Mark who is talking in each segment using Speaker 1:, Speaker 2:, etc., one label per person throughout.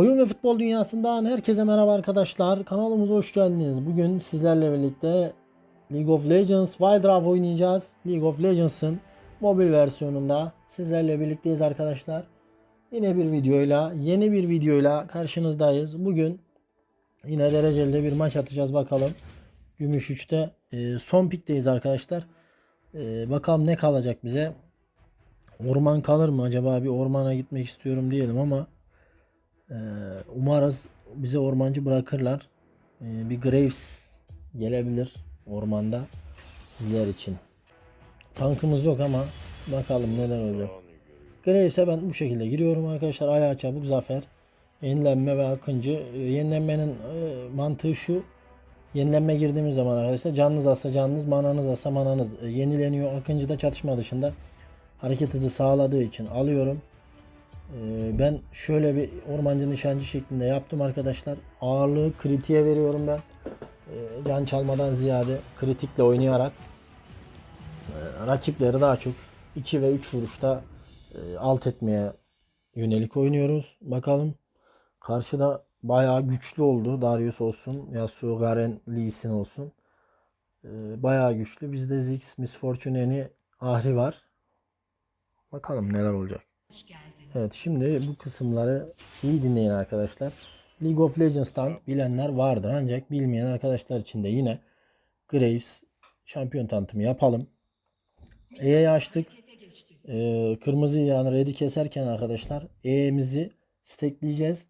Speaker 1: Oyun ve futbol dünyasından herkese merhaba arkadaşlar. Kanalımıza hoş geldiniz. Bugün sizlerle birlikte League of Legends Wild Rift oynayacağız. League of Legends'ın mobil versiyonunda sizlerle birlikteyiz arkadaşlar. Yine bir videoyla, yeni bir videoyla karşınızdayız. Bugün yine dereceli bir maç atacağız bakalım. Gümüş 3'te e, son pikteyiz arkadaşlar. E, bakalım ne kalacak bize. Orman kalır mı acaba? Bir ormana gitmek istiyorum diyelim ama ee, umarız bize ormancı bırakırlar. Ee, bir Graves gelebilir ormanda sizler için. Tankımız yok ama bakalım neler olacak. Graves'e ben bu şekilde giriyorum arkadaşlar. Ayağı çabuk zafer. Yenilenme ve akıncı. Ee, Yenilenmenin e, mantığı şu. Yenilenme girdiğimiz zaman arkadaşlar canınız azsa canınız, mananız azsa mananız e, yenileniyor. Akıncı da çatışma dışında hareket hızı sağladığı için alıyorum. Ee, Ben şöyle bir ormancı nişancı şeklinde yaptım arkadaşlar. Ağırlığı kritiğe veriyorum ben. Ee, Can çalmadan ziyade kritikle oynayarak e, rakipleri daha çok 2 ve 3 vuruşta e, alt etmeye yönelik oynuyoruz. Bakalım karşıda bayağı güçlü oldu. Darius olsun, Yasuo, Garen, Lee Sin olsun. Ee, Bayağı güçlü. Bizde Ziggs, Miss Fortune'ni Ahri var. Bakalım neler olacak. Evet şimdi bu kısımları iyi dinleyin arkadaşlar. League of Legends'tan bilenler vardır ancak bilmeyen arkadaşlar için de yine Graves şampiyon tanıtımı yapalım. E'yi açtık. Ee, kırmızı yani red'i keserken arkadaşlar E'mizi stackleyeceğiz.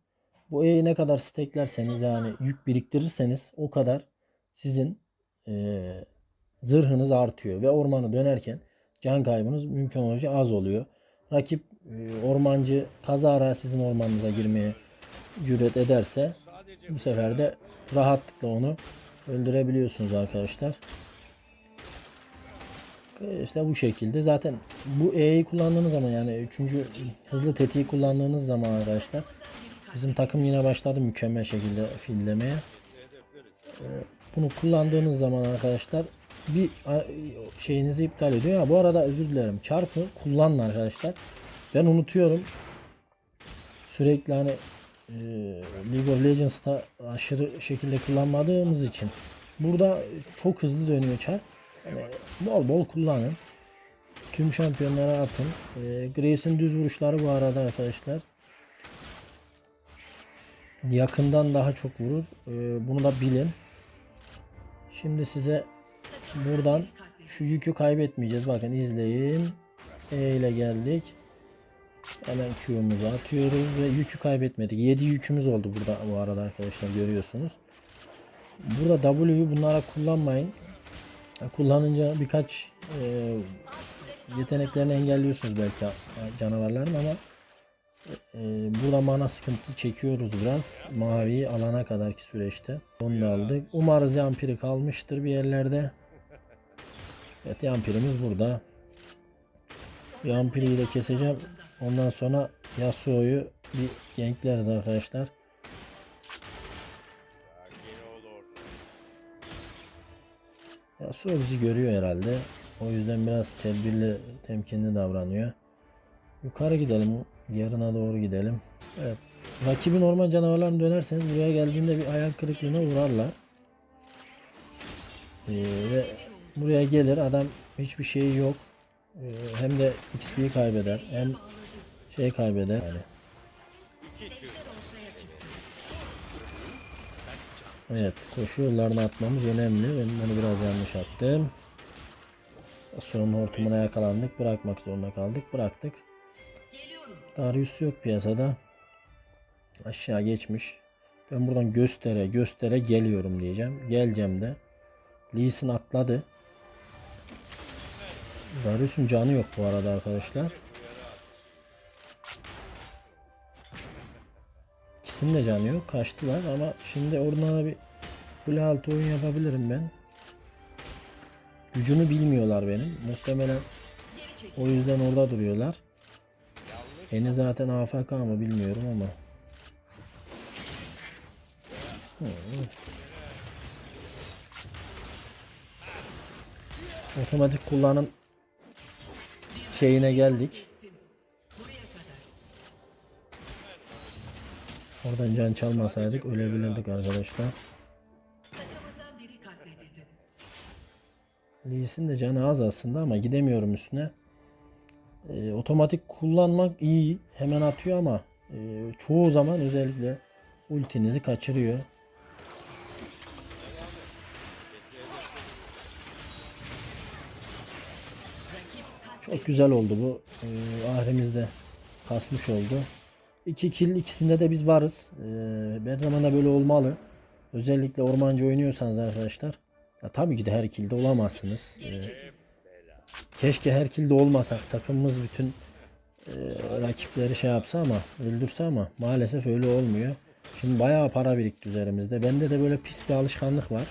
Speaker 1: Bu E'yi ne kadar stacklerseniz yani yük biriktirirseniz o kadar sizin ee, zırhınız artıyor ve ormanı dönerken can kaybınız mümkün olunca az oluyor. Rakip e, ormancı kazara sizin ormanınıza girmeye cüret ederse bu sefer de rahatlıkla onu öldürebiliyorsunuz arkadaşlar. E, İşte bu şekilde zaten bu E'yi kullandığınız zaman yani üçüncü hızlı tetiği kullandığınız zaman arkadaşlar bizim takım yine başladı mükemmel şekilde fillemeye. E, Bunu kullandığınız zaman arkadaşlar bir şeyinizi iptal ediyor. Ya bu arada özür dilerim. Çarpı kullanın arkadaşlar. Ben unutuyorum. Sürekli hani e, League of Legends'ta aşırı şekilde kullanmadığımız için burada çok hızlı dönüyor çarp. Yani bol bol kullanın. Tüm şampiyonlara atın. E, Graves'in düz vuruşları bu arada arkadaşlar. Yakından daha çok vurur. E, bunu da bilin. Şimdi size buradan şu yükü kaybetmeyeceğiz. Bakın izleyin. E ile geldik. Hemen Q'muzu atıyoruz ve yükü kaybetmedik. 7 yükümüz oldu burada bu arada arkadaşlar görüyorsunuz. Burada W'yu bunlara kullanmayın. Kullanınca birkaç e, yeteneklerini engelliyorsunuz belki e, canavarların ama e, burada mana sıkıntısı çekiyoruz biraz. Maviyi alana kadarki süreçte. Onu da aldık. Umarız yampiri kalmıştır bir yerlerde. Evet yampirimiz burada. Yampiri'yi de keseceğim. Ondan sonra Yasuo'yu bir gankleriz arkadaşlar. Yasuo bizi görüyor herhalde. O yüzden biraz tedbirli, temkinli davranıyor. Yukarı gidelim. Yarına doğru gidelim. Evet. Rakibin orman canavarlarına dönerseniz buraya geldiğinde bir ayak kırıklığına uğrarlar. Ee, ve buraya gelir adam hiçbir şeyi yok. Ee, hem de XP'yi kaybeder hem şey kaybeder yani. Evet koşu yollarını atmamız önemli. Ben bunu biraz yanlış attım. Sorun hortumuna yakalandık. Bırakmak zorunda kaldık. Bıraktık. Darius yok piyasada. Aşağı geçmiş. Ben buradan göstere göstere geliyorum diyeceğim. Geleceğim de. Lee Sin atladı. Darius'un canı yok bu arada arkadaşlar. İkisinin de canı yok. Kaçtılar ama şimdi oradan bir kule altı oyun yapabilirim ben. Gücünü bilmiyorlar benim. Muhtemelen o yüzden orada duruyorlar. Beni zaten AFK mı bilmiyorum ama. Hı. Otomatik kullanım şeyine geldik. Oradan can çalmasaydık ölebilirdik arkadaşlar.
Speaker 2: Takımından biri katledildi.
Speaker 1: Lee Sin de canı az aslında ama gidemiyorum üstüne. Ee, otomatik kullanmak iyi. Hemen atıyor ama e, çoğu zaman özellikle ultinizi kaçırıyor. Çok güzel oldu bu. Ee, ahrimizde kasmış oldu. İki kill ikisinde de biz varız. Ee, her zaman da böyle olmalı. Özellikle ormancı oynuyorsanız arkadaşlar. Ya tabii ki de her kilde olamazsınız. Ee, keşke her kilde olmasak. Takımımız bütün e, rakipleri şey yapsa ama öldürse ama maalesef öyle olmuyor. Şimdi bayağı para birikti üzerimizde. Bende de böyle pis bir alışkanlık var.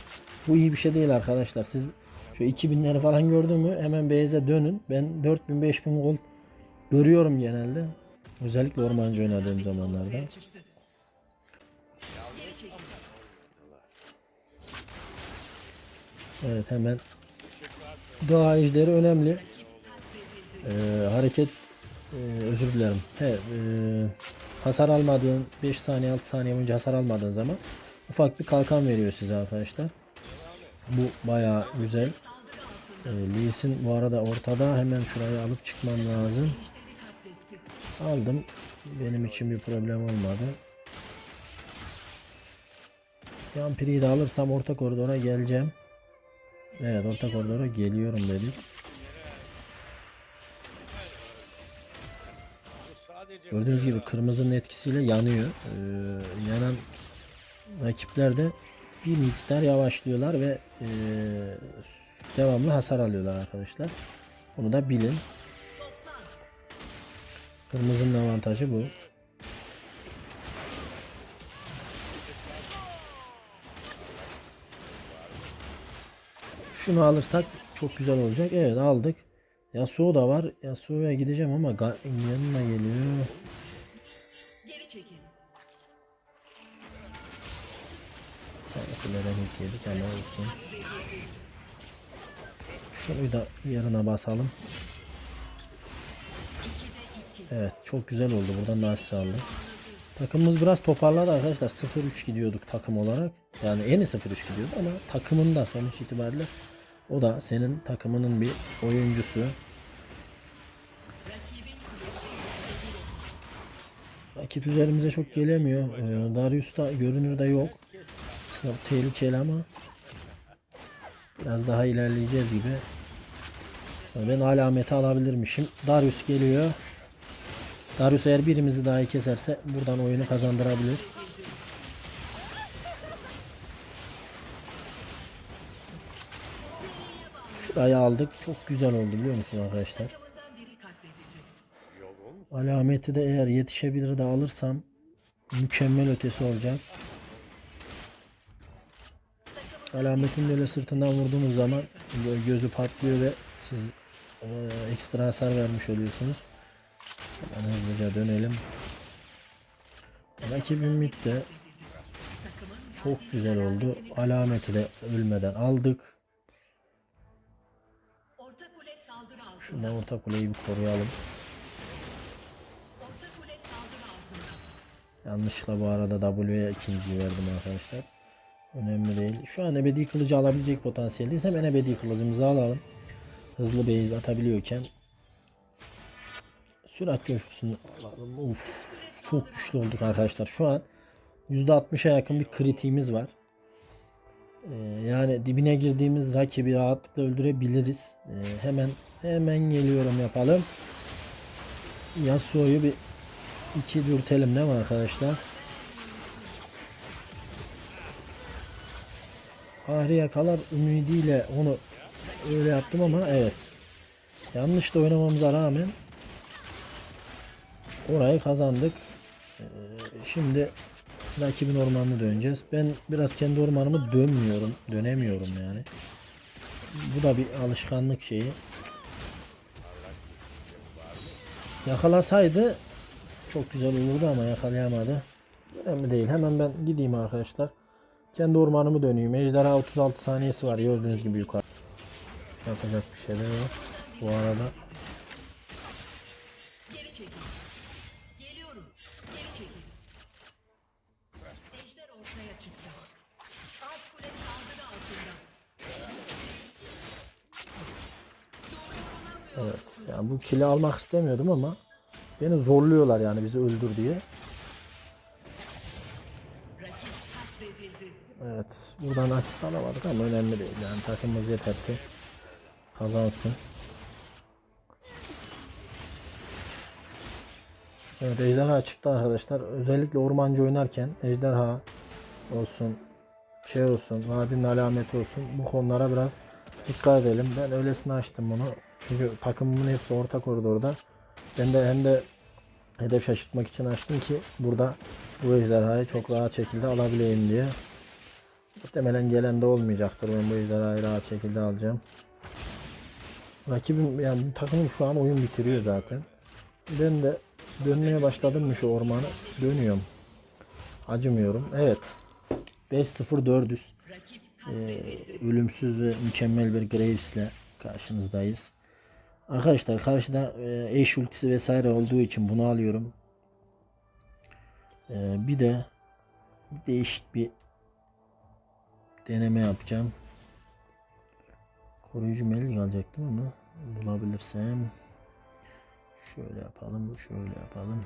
Speaker 1: Bu iyi bir şey değil arkadaşlar. Siz şu 2000'leri falan gördün mü hemen base'e dönün. Ben 4000 5000 gol görüyorum genelde. Özellikle ormancı oynadığım zamanlarda. Evet hemen doğa ejderi önemli. Ee, hareket e, özür dilerim. He, e, hasar almadığın 5 saniye 6 saniye boyunca hasar almadığın zaman ufak bir kalkan veriyor size arkadaşlar. Bu bayağı güzel. E, Lee Sin bu arada ortada hemen şurayı alıp çıkmam lazım. Aldım. Benim için bir problem olmadı. Yampiri'yi de alırsam orta koridora geleceğim. Evet orta koridora geliyorum dedik. Gördüğünüz gibi kırmızının etkisiyle yanıyor. Ee, yanan rakipler de bir miktar yavaşlıyorlar ve ee, devamlı hasar alıyorlar arkadaşlar. Bunu da bilin. Kırmızının avantajı bu. Şunu alırsak çok güzel olacak. Evet aldık. Yasuo da var. Yasuo'ya gideceğim ama yanına geliyor.
Speaker 2: Geri çekil.
Speaker 1: Kuleden hit yedik ama olsun. Şunu da yarına basalım. Evet çok güzel oldu. Buradan da asist aldık. Takımımız biraz toparladı arkadaşlar. 0-3 gidiyorduk takım olarak. Yani en iyi 0-3 gidiyordu ama takımın da sonuç itibariyle o da senin takımının bir oyuncusu. Rakip üzerimize çok gelemiyor. Ee, Darius da görünürde yok. Aslında tehlikeli ama biraz daha ilerleyeceğiz gibi. Ben alameti alabilirmişim. Darius geliyor. Darius eğer birimizi daha iyi keserse buradan oyunu kazandırabilir. Şurayı aldık. Çok güzel oldu biliyor musun arkadaşlar? Alameti de eğer yetişebilir de alırsam mükemmel ötesi olacak. Alametin böyle sırtından vurduğunuz zaman gözü patlıyor ve siz e, ekstra hasar vermiş oluyorsunuz. Hemen hızlıca dönelim. Rakibim de çok güzel oldu. Alameti de ölmeden aldık. Şuradan orta kuleyi bir koruyalım. Yanlışlıkla bu arada W'ye ikinciyi verdim arkadaşlar. Önemli değil. Şu an ebedi kılıcı alabilecek potansiyeldeyiz. Hemen ebedi kılıcımızı alalım. Hızlı base atabiliyorken. Sürat coşkusunu. Uf, çok güçlü olduk arkadaşlar. Şu an %60'a yakın bir kritiğimiz var. Ee, yani dibine girdiğimiz rakibi rahatlıkla öldürebiliriz. Ee, hemen hemen geliyorum yapalım. Yasuo'yu bir iki dürtelim değil mi arkadaşlar? Fahri yakalar ümidiyle onu öyle yaptım ama evet. Yanlış da oynamamıza rağmen orayı kazandık. Ee, şimdi rakibin ormanını döneceğiz. Ben biraz kendi ormanımı dönmüyorum. Dönemiyorum yani. Bu da bir alışkanlık şeyi. Yakalasaydı çok güzel olurdu ama yakalayamadı. Önemli değil. Hemen ben gideyim arkadaşlar. Kendi ormanımı döneyim. Ejderha 36 saniyesi var. Gördüğünüz gibi yukarı. Yapacak bir şeyler yok. Bu arada Evet. Yani bu kili almak istemiyordum ama beni zorluyorlar yani bizi öldür diye. Evet. Buradan asist alamadık ama önemli değil. Yani takımımız yeter kazansın. Evet ejderha çıktı arkadaşlar. Özellikle ormancı oynarken ejderha olsun şey olsun vadinin alameti olsun bu konulara biraz dikkat edelim. Ben öylesine açtım bunu. Çünkü takımımın hepsi orta koridorda. Ben de hem de hedef şaşırtmak için açtım ki burada bu ejderhayı çok rahat şekilde alabileyim diye. Muhtemelen gelen de olmayacaktır. Ben bu ejderhayı rahat şekilde alacağım. Rakibim yani takımım şu an oyun bitiriyor zaten. Ben de dönmeye başladım mı şu ormanı dönüyorum. Acımıyorum. Evet. 5-0 400.
Speaker 2: Rakip
Speaker 1: Ee, ölümsüz ve mükemmel bir Graves ile karşınızdayız. Arkadaşlar karşıda e, eş ultisi vesaire olduğu için bunu alıyorum. Ee, bir de değişik bir deneme yapacağım. Koruyucu melek alacaktım ama bulabilirsem şöyle yapalım, şöyle yapalım.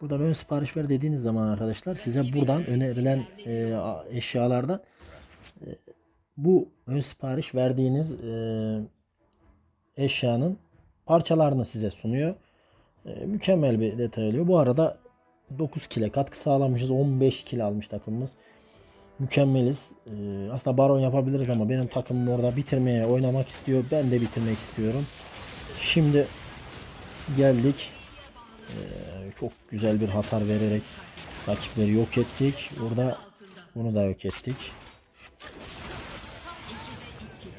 Speaker 1: Buradan ön sipariş ver dediğiniz zaman arkadaşlar size buradan önerilen e, eşyalardan e, bu ön sipariş verdiğiniz e, eşyanın parçalarını size sunuyor. E, mükemmel bir detay oluyor. Bu arada 9 kile katkı sağlamışız. 15 kile almış takımımız. Mükemmeliz. E, aslında baron yapabiliriz ama benim takımım orada bitirmeye oynamak istiyor. Ben de bitirmek istiyorum. Şimdi geldik. E, çok güzel bir hasar vererek rakipleri yok ettik. Burada bunu da yok ettik.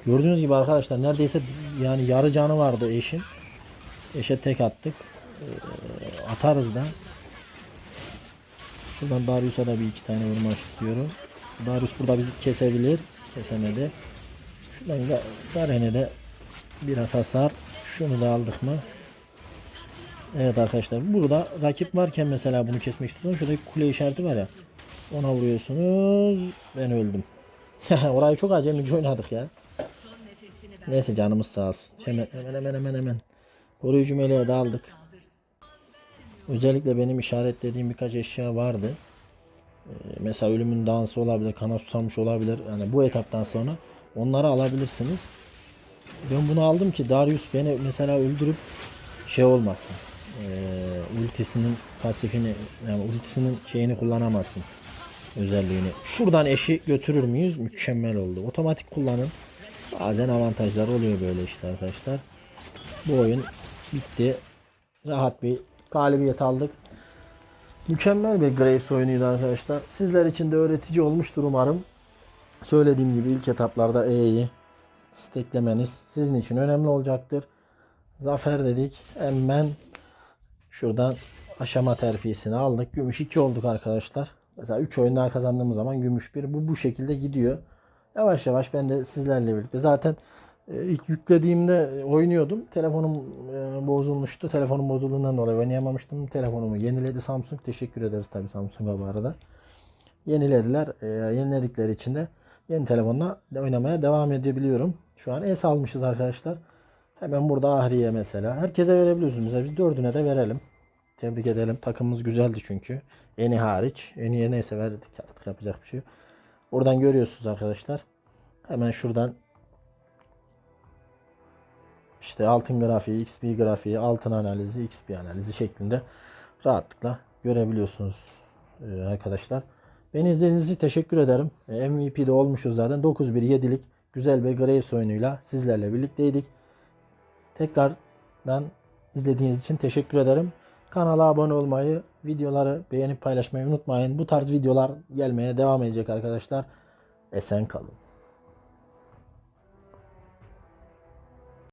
Speaker 1: Gördüğünüz gibi arkadaşlar neredeyse yani yarı canı vardı eşin. Eşe tek attık. Ee, atarız da. Şuradan Darius'a da bir iki tane vurmak istiyorum. Darius burada bizi kesebilir. Kesemedi. Şuradan da Garen'e de biraz hasar. Şunu da aldık mı? Evet arkadaşlar burada rakip varken mesela bunu kesmek istiyorsanız şuradaki kule işareti var ya. Ona vuruyorsunuz. Ben öldüm. Orayı çok acemice oynadık ya. Neyse canımız sağ olsun. Hemen hemen hemen hemen hemen. Koruyucu meleğe de aldık.
Speaker 2: Saldır.
Speaker 1: Özellikle benim işaretlediğim birkaç eşya vardı. Ee, mesela ölümün dansı olabilir, kana susamış olabilir. Yani bu etaptan sonra onları alabilirsiniz. Ben bunu aldım ki Darius beni mesela öldürüp şey olmasın. Ee, ultisinin pasifini yani ultisinin şeyini kullanamazsın. Özelliğini. Şuradan eşi götürür müyüz? Mükemmel oldu. Otomatik kullanın. Bazen avantajlar oluyor böyle işte arkadaşlar. Bu oyun bitti. Rahat bir galibiyet aldık. Mükemmel bir Graves oyunuydu arkadaşlar. Sizler için de öğretici olmuştur umarım. Söylediğim gibi ilk etaplarda E'yi steklemeniz sizin için önemli olacaktır. Zafer dedik. Hemen şuradan aşama terfisini aldık. Gümüş 2 olduk arkadaşlar. Mesela 3 oyun daha kazandığımız zaman gümüş 1. Bu bu şekilde gidiyor. Yavaş yavaş ben de sizlerle birlikte zaten ilk yüklediğimde oynuyordum. Telefonum e, bozulmuştu. Telefonum bozulduğundan dolayı oynayamamıştım. Telefonumu yeniledi Samsung. Teşekkür ederiz tabii Samsung'a bu arada. Yenilediler. E, yeniledikleri için de yeni telefonla oynamaya devam edebiliyorum. Şu an es almışız arkadaşlar. Hemen burada Ahriye mesela. Herkese verebiliyorsunuz. Mesela biz dördüne de verelim. Tebrik edelim. Takımımız güzeldi çünkü. Eni hariç. Eni'ye neyse verdik artık yapacak bir şey yok. Oradan görüyorsunuz arkadaşlar. Hemen şuradan işte altın grafiği, XP grafiği, altın analizi, XP analizi şeklinde rahatlıkla görebiliyorsunuz e, arkadaşlar. Beni izlediğiniz için teşekkür ederim. E, MVP'de olmuşuz zaten. 9-1-7'lik güzel bir Graves oyunuyla sizlerle birlikteydik. Tekrardan izlediğiniz için teşekkür ederim. Kanala abone olmayı, videoları beğenip paylaşmayı unutmayın. Bu tarz videolar gelmeye devam edecek arkadaşlar. Esen kalın.